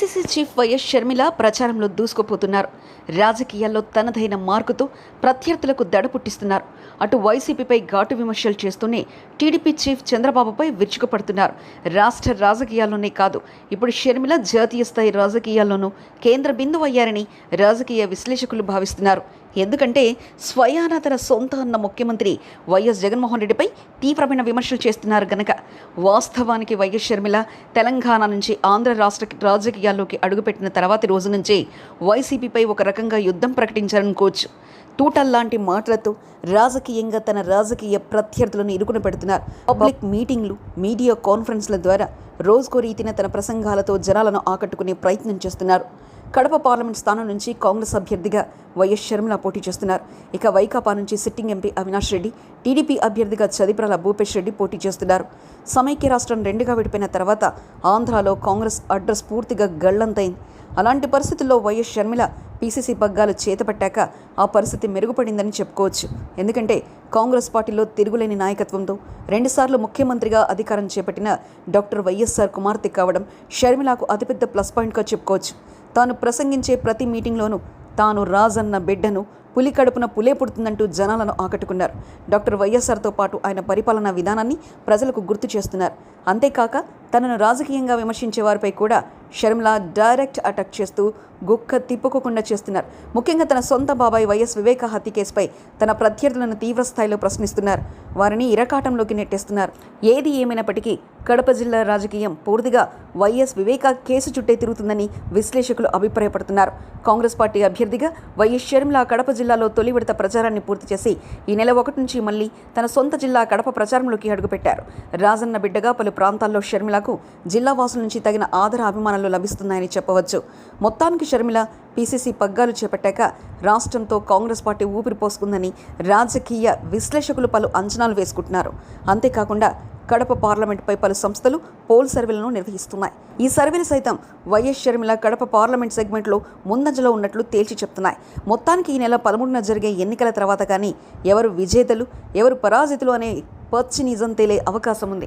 PCC chief YS Sharmila ప్రచారంలో దూసుకుపోతున్నారు. రాజకీయాల్లో తనదైన మార్కుతో ప్రత్యర్థులకు దడ పుట్టిస్తున్నారు. అటు వైసీపీపై ఘాటు విమర్శలు చేస్తూనే టీడీపీ చీఫ్ చంద్రబాబుపై విరుచుకుపడుతున్నారు. రాష్ట్ర రాజకీయాల్లోనే కాదు ఇప్పుడు షర్మిల జాతీయ స్థాయి రాజకీయాల్లోనూ కేంద్ర బిందువు అయ్యారని రాజకీయ విశ్లేషకులు భావిస్తున్నారు. ఎందుకంటే స్వయాన తన సొంత అన్న ముఖ్యమంత్రి వైఎస్ జగన్మోహన్ రెడ్డిపై తీవ్రమైన విమర్శలు చేస్తున్నారు గనక. వాస్తవానికి వైఎస్ షర్మిల తెలంగాణ నుంచి ఆంధ్ర రాష్ట్ర రాజకీయాల్లోకి అడుగుపెట్టిన తర్వాతి రోజు నుంచే వైసీపీపై ఒక రకంగా యుద్ధం ప్రకటించారనుకోవచ్చు తూటల్లాంటి మాటలతో రాజకీయంగా తన రాజకీయ ప్రత్యర్థులను ఇరుకున పెడుతున్నారు. పబ్లిక్ మీటింగ్లు మీడియా కాన్ఫరెన్స్ల ద్వారా రోజుకో రీతిన తన ప్రసంగాలతో జనాలను ఆకట్టుకునే ప్రయత్నం చేస్తున్నారు. కడప పార్లమెంట్ స్థానం నుంచి కాంగ్రెస్ అభ్యర్థిగా వైఎస్ షర్మిల పోటీ చేస్తున్నారు. ఇక వైకాపా నుంచి sitting MP Avinash Reddy TDP అభ్యర్థిగా చదిప్రల భూపేష్ రెడ్డి పోటీ చేస్తున్నారు. సమైక్య రాష్ట్రం రెండుగా విడిపోయిన తర్వాత ఆంధ్రాలో కాంగ్రెస్ అడ్రస్ పూర్తిగా గళ్ళంతైంది అలాంటి పరిస్థితుల్లో వైఎస్ షర్మిల పీసీసీ పగ్గాలు చేతపట్టాక ఆ పరిస్థితి మెరుగుపడిందని చెప్పుకోవచ్చు. ఎందుకంటే కాంగ్రెస్ పార్టీలో తిరుగులేని నాయకత్వంతో రెండుసార్లు ముఖ్యమంత్రిగా అధికారం చేపట్టిన డాక్టర్ వైఎస్ఆర్ కుమార్తె కావడం షర్మిలకు అతిపెద్ద ప్లస్ పాయింట్గా చెప్పుకోవచ్చు. తాను ప్రసంగించే ప్రతి మీటింగ్లోనూ తాను రాజన్న బిడ్డను పులి కడుపున పులే పుడుతుందంటూ జనాలను ఆకట్టుకున్నారు. డాక్టర్ వైఎస్ఆర్తో పాటు ఆయన పరిపాలనా విధానాన్ని ప్రజలకు గుర్తు చేస్తున్నారు. అంతేకాక తనను రాజకీయంగా విమర్శించే వారిపై కూడా షర్మిల డైరెక్ట్ అటాక్ చేస్తూ గుక్క తిప్పుకోకుండా చేస్తున్నారు. ముఖ్యంగా తన సొంత బాబాయ్ వైఎస్ వివేక హత్య కేసుపై తన ప్రత్యర్థులను తీవ్ర స్థాయిలో ప్రశ్నిస్తున్నారు. వారిని ఇరకాటంలోకి నెట్టేస్తున్నారు. ఏది ఏమైనప్పటికీ కడప జిల్లా రాజకీయం పూర్తిగా వైఎస్ వివేక కేసు చుట్టే తిరుగుతుందని విశ్లేషకులు అభిప్రాయపడుతున్నారు. కాంగ్రెస్ పార్టీ అభ్యర్థిగా వైఎస్ షర్మిల కడప జిల్లాలో తొలి విడత ప్రచారాన్ని పూర్తి చేసి ఈ నెల ఒకటి నుంచి మళ్ళీ తన సొంత జిల్లా కడప ప్రచారంలోకి అడుగుపెట్టారు. రాజన్న బిడ్డగా పలు ప్రాంతాల్లో షర్మిలకు జిల్లా వాసుల నుంచి తగిన ఆదర అభిమానాలు లభిస్తున్నాయని చెప్పవచ్చు. మొత్తానికి షర్మిల పీసీసీ పగ్గాలు చేపట్టాక రాష్ట్రంతో కాంగ్రెస్ పార్టీ ఊపిరి పోసుకుందని రాజకీయ విశ్లేషకులు పలు అంచనాలు వేసుకుంటున్నారు. అంతేకాకుండా కడప పార్లమెంటుపై పలు సంస్థలు పోల్ సర్వేలను నిర్వహిస్తున్నాయి. ఈ సర్వేలు సైతం వైఎస్ షర్మిల కడప పార్లమెంట్ సెగ్మెంట్లో ముందంజలో ఉన్నట్లు తేల్చి చెప్తున్నాయి. మొత్తానికి ఈ నెల పదమూడున జరిగే ఎన్నికల తర్వాత కానీ ఎవరు విజేతలు ఎవరు పరాజితులు అనే పచ్చి నిజం తేలే అవకాశం ఉంది.